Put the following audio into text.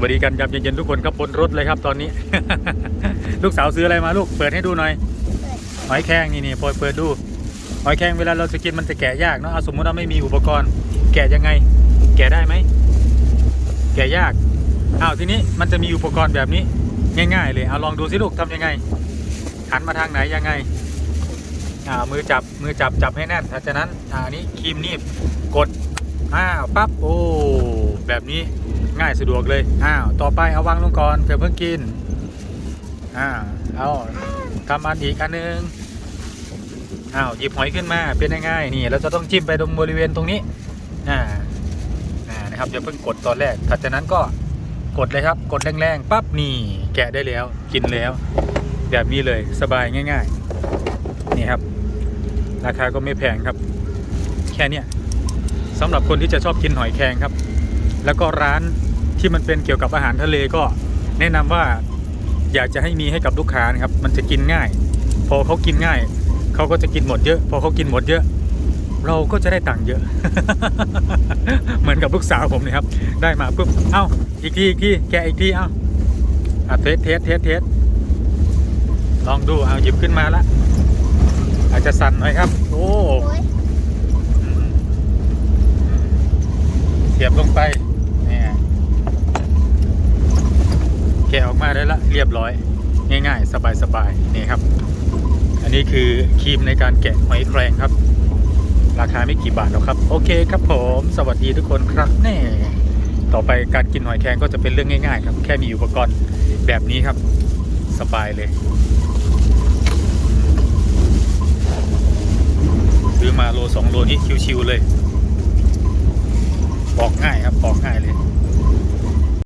วัสดีกันยามเย็นๆทุกคนครับบนรถเลยครับตอนนี้ ลูกสาวซื้ออะไรมาลูกเปิดให้ดูหน่อยเปิดหอยแครงนี่นี่เปิดเปิดดูหอยแครงเวลาเราจะกินมันจะแกะยากเนาะเอาสมมติว่าไม่มีอุปกรณ์ แกะยังไง แกะได้ไหมแกะยากอ้าวทีนี้มันจะมีอุปกรณ์แบบนี้ ง่ายๆ เลยเอาลองดูสิลูกทำยังไงหันมาทางไหนยังไงอ่ามือจับมือจับจับให้แน่นจากนั้นอ่าอันนี้ครีมนีบกดอ้าวปั๊บโอ้แบบนี้ ง่ายสะดวกเลยอ้าวต่อไปเอาวางลงก่อนเดี๋ยวเพิ่งกินอ่าวเอาทำอันอีกอันหนึงอ้าวหยิบหอยขึ้นมาเป็นยังไงนี่เราจะต้องจิ้มไปตรงบริเวณตรงนี้อ่าอ่านะครับอย่าเพิ่งกดตอนแรกถัดจากนั้นก็กดเลยครับ กดแรงๆปั๊บนี่แกะได้แล้วกินแล้ว แบบนี้เลยสบายง่าย ๆ นี่ครับ ราคาก็ไม่แพงครับ แค่เนี้ยสำหรับคนที่จะชอบกินหอยแครงครับ แล้วก็ร้าน ที่มันเป็นเกี่ยวกับอาหารทะเลก็แนะนำว่าอยากจะให้มีให้กับลูกค้านะครับ มันจะกินง่าย พอเขากินง่าย เขาก็จะกินหมดเยอะ พอเขากินหมดเยอะ เราก็จะได้ตังค์เยอะ เหมือนกับลูกสาวผมเนี่ยครับ ได้มาปุ๊บเอ้าอีกทีอีกทีแกะอีกทีเอ้าอะเทสเทสเทสเทสลองดูเอาหยิบขึ้นมาละอาจจะสั่นหน่อยครับ โอ้โอ้ยอืมอืมเสียบลงไปเนี่ยแกะออกมาได้ละเรียบร้อย ง่าย ๆ สบายๆนี่ครับ อันนี้คือครีมในการแกะหอยแครงครับ ราคาไม่กี่บาทหรอกครับ โอเคครับผม สวัสดีทุกคนครับแน่ต่อไปการกินหอยแครงก็จะเป็นเรื่องง่าย ๆ ครับ แค่มีอุปกรณ์แบบนี้ครับ สบายเลยซื้อมาโลสองโลนี้ชิวๆเลยปอกง่ายครับปอกง่ายเลย